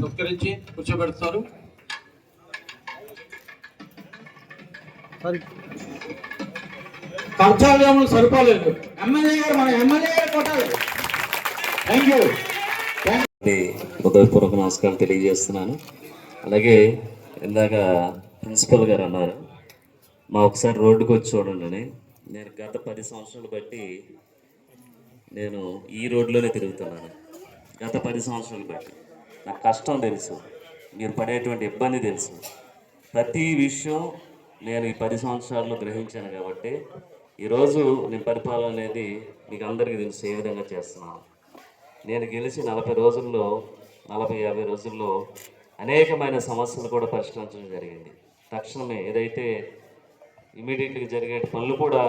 సత్కరించి కూర్చోబెడతారు. కర్తవ్యములు సరిపోలేదు. ఎమ్మెల్యే గారు మన ఎమ్మెల్యే గారు కొట్టాలి. థ్యాంక్ యూ అండి హృదయపూర్వక నమస్కారం తెలియజేస్తున్నాను. అలాగే ఇందాక ప్రిన్సిపల్ గారు అన్నారు మా ఒకసారి రోడ్డుకు వచ్చి చూడండి అని. నేను గత పది సంవత్సరాలు బట్టి నేను ఈ రోడ్లోనే తిరుగుతున్నాను. గత పది సంవత్సరాలు బట్టి. నాకు కష్టం తెలుసు. మీరు పడేటువంటి ఇబ్బంది తెలుసు. ప్రతి విషయం నేను ఈ పది సంవత్సరాల్లో గ్రహించాను కాబట్టి ఈరోజు నేను పరిపాలన అనేది మీకు అందరికీ తెలుసు ఏ విధంగా చేస్తున్నాను. నేను గెలిచి నలభై రోజుల్లో నలభై యాభై రోజుల్లో అనేకమైన సమస్యలు కూడా పరిష్కరించడం జరిగింది. తక్షణమే ఏదైతే ఇమీడియట్గా జరిగే పనులు కూడా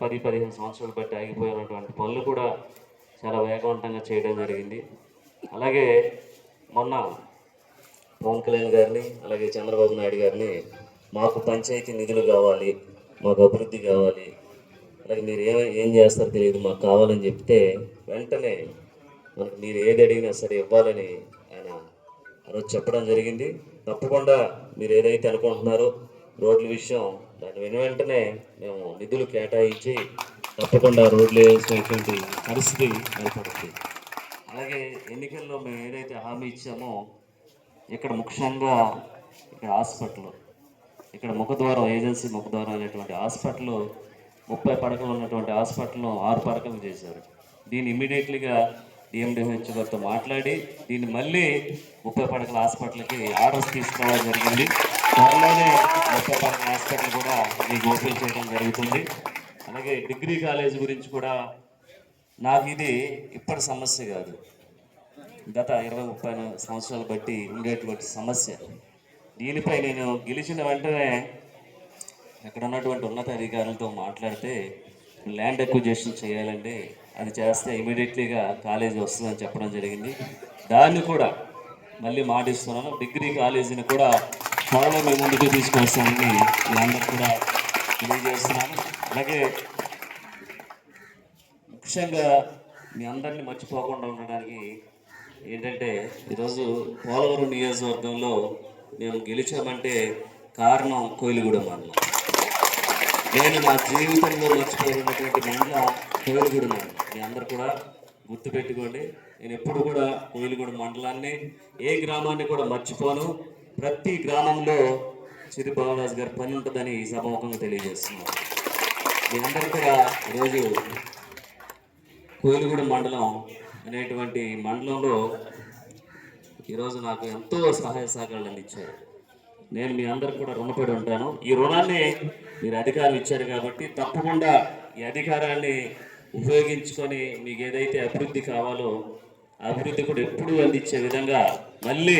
పది పదిహేను సంవత్సరాలు బట్టి ఆగిపోయినటువంటి పనులు కూడా చాలా వేగవంతంగా చేయడం జరిగింది. అలాగే మొన్న పవన్ కళ్యాణ్ గారిని అలాగే చంద్రబాబు నాయుడు గారిని మాకు పంచాయతీ నిధులు కావాలి మాకు అభివృద్ధి కావాలి అలాగే మీరు ఏ ఏం చేస్తారో తెలియదు మాకు కావాలని చెప్తే వెంటనే మనకు మీరు ఏది అడిగినా సరే ఇవ్వాలని ఆయన ఆ రోజు చెప్పడం జరిగింది. తప్పకుండా మీరు ఏదైతే అనుకుంటున్నారో రోడ్ల విషయం దాని వెను వెంటనే మేము నిధులు కేటాయించి తప్పకుండా రోడ్లు వేసేటువంటి పరిస్థితి ఏర్పడుతుంది. అలాగే ఎన్నికల్లో మేము ఏదైతే హామీ ఇచ్చామో ఇక్కడ ముఖ్యంగా ఇక్కడ హాస్పిటల్ ఇక్కడ ముఖద్వారం ఏజెన్సీ ముఖద్వారం అనేటువంటి హాస్పిటల్ ముప్పై పడకలు ఉన్నటువంటి హాస్పిటల్ను ఆరు పడకలు చేశారు. దీన్ని ఇమీడియట్లీగా డిఎండిహెచ్ గారితో మాట్లాడి దీన్ని మళ్ళీ ముప్పై పడకల హాస్పిటల్కి ఆర్డర్స్ తీసుకోవడం జరిగింది. త్వరలోనే ముప్పై పడకల హాస్పిటల్ కూడా మీకు ఓపెన్ చేయడం జరుగుతుంది. అలాగే డిగ్రీ కాలేజ్ గురించి కూడా నాకు ఇది ఇప్పటి సమస్య కాదు. గత ఇరవై ముప్పై సంవత్సరాలు బట్టి ఉండేటువంటి సమస్య. దీనిపై నేను గెలిచిన వెంటనే ఇక్కడ ఉన్నటువంటి ఉన్నత అధికారులతో మాట్లాడితే ల్యాండ్ అక్విజేషన్ చేయాలండి అది చేస్తే ఇమీడియట్లీగా కాలేజీ వస్తుందని చెప్పడం జరిగింది. దాన్ని కూడా మళ్ళీ మాటిస్తున్నాను. డిగ్రీ కాలేజీని కూడా త్వరలో మేము ముందుకు తీసుకొస్తామని మీ కూడా తెలియజేస్తున్నాను. అలాగే ముఖ్యంగా మీ అందరిని మర్చిపోకుండా ఉండడానికి ఏంటంటే ఈరోజు పోలవరం నియోజకవర్గంలో మేము గెలిచామంటే కారణం కోయిలగూడెం మండలం నేను నా జీవితంలో మర్చిపోయినటువంటి మండలం కోయిలగూడెం మండలం మీ అందరు కూడా గుర్తుపెట్టుకోండి నేను ఎప్పుడు కూడా కోయిలగూడెం మండలాన్ని ఏ గ్రామాన్ని కూడా మర్చిపోను. ప్రతి గ్రామంలో చిరు బాలరాజు గారి పని ఉంటుందని ఈ సభాముఖంగా తెలియజేస్తున్నాను. మీ అందరూ కూడా ఈరోజు కోయిలగూడెం మండలం అనేటువంటి మండలంలో ఈరోజు నాకు ఎంతో సహాయ సహకారాలు అందించారు. నేను మీ అందరికి కూడా రుణపడి ఉంటాను. ఈ రుణాన్ని మీరు అధికారం ఇచ్చారు కాబట్టి తప్పకుండా ఈ అధికారాన్ని ఉపయోగించుకొని మీకు ఏదైతే అభివృద్ధి కావాలో అభివృద్ధి కూడా ఎప్పుడూ అందించే విధంగా మళ్ళీ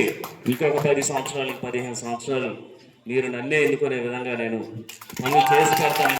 ఇంకొక పది సంవత్సరాలు పదిహేను సంవత్సరాలు మీరు నన్నే ఎన్నుకునే విధంగా నేను పనులు చేసి పెడతాను.